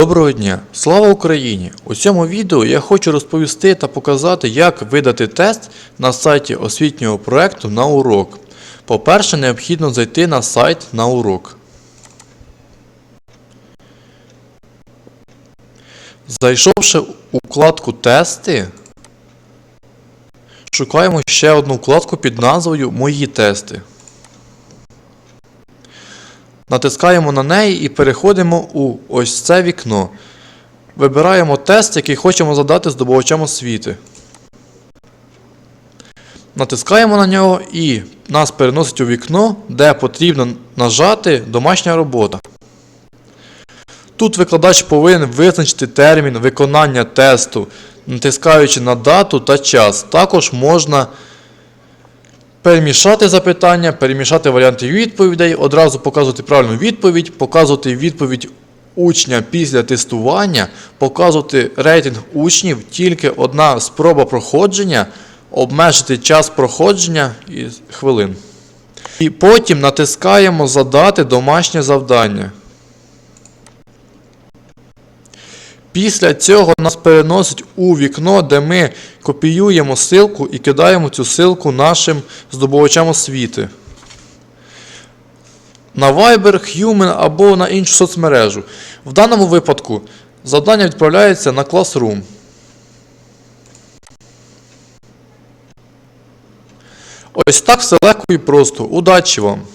Доброго дня! Слава Україні! У цьому відео я хочу розповісти та показати, як видати тест на сайті освітнього проекту на урок. По-перше, необхідно зайти на сайт на урок. Зайшовши у вкладку Тести, шукаємо ще одну вкладку під назвою Мої тести. Натискаємо на неї і переходимо у ось це вікно. Вибираємо тест, який хочемо задати здобувачам освіти. Натискаємо на нього і нас переносить у вікно, де потрібно нажати Домашня робота. Тут викладач повинен визначити термін виконання тесту, натискаючи на дату та час. Також можна перемішати запитання, перемішати варіанти відповідей, одразу показувати правильну відповідь, показувати відповідь учня після тестування, показувати рейтинг учнів, тільки одна спроба проходження, обмежити час проходження і хвилин. І потім натискаємо Задати домашнє завдання. Після цього нас переносить у вікно, де ми копіюємо ссылку і кидаємо цю ссылку нашим здобувачам освіти. На Viber, Human або на іншу соцмережу. В даному випадку завдання відправляється на Classroom. Ось так все легко і просто. Удачі вам!